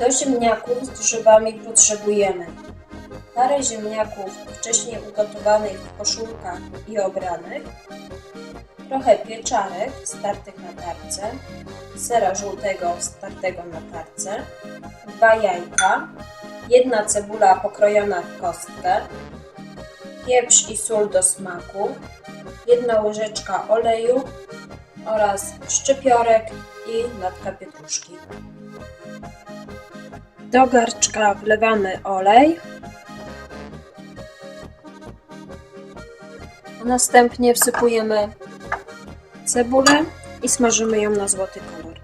Do ziemniaków z grzybami potrzebujemy parę ziemniaków wcześniej ugotowanych w koszulkach i obranych, trochę pieczarek startych na tarce, sera żółtego startego na tarce, dwa jajka, jedna cebula pokrojona w kostkę, pieprz i sól do smaku, jedna łyżeczka oleju oraz szczypiorek i latka pietruszki. Do garczka wlewamy olej, następnie wsypujemy cebulę i smażymy ją na złoty kolor.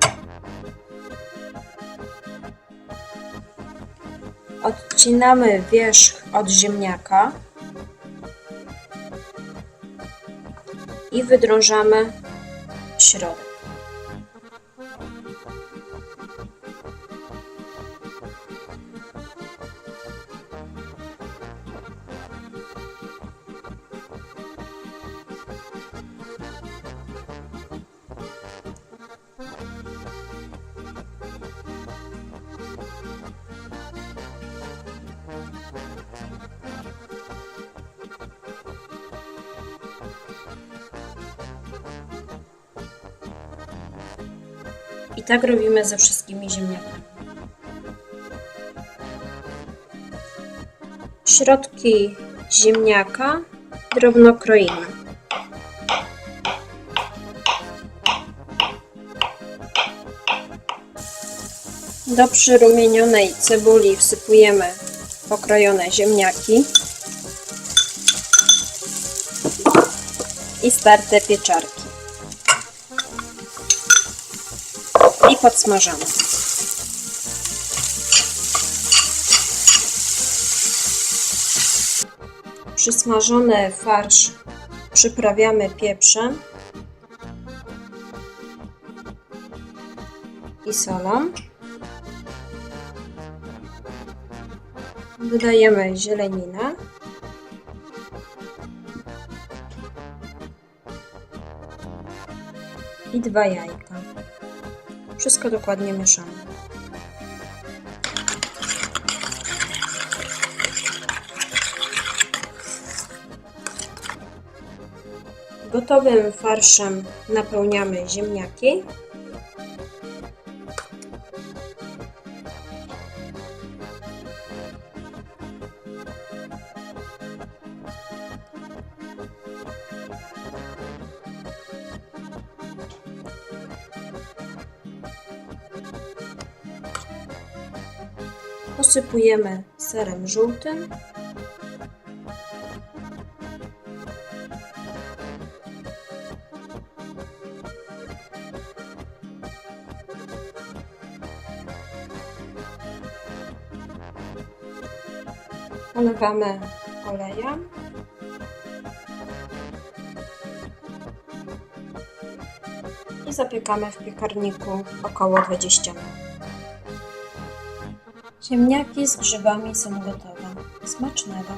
Odcinamy wierzch od ziemniaka i wydrążamy środek. I tak robimy ze wszystkimi ziemniakami. Środki ziemniaka drobno kroimy. Do przyrumienionej cebuli wsypujemy pokrojone ziemniaki i starte pieczarki. I podsmażamy. Przysmażony farsz przyprawiamy pieprzem i solą. Dodajemy zieleninę. I dwa jajka. Wszystko dokładnie mieszamy. Gotowym farszem napełniamy ziemniaki. Posypujemy serem żółtym. Polewamy olejem. I zapiekamy w piekarniku około 20 minut. Ziemniaki z grzybami są gotowe. Smacznego!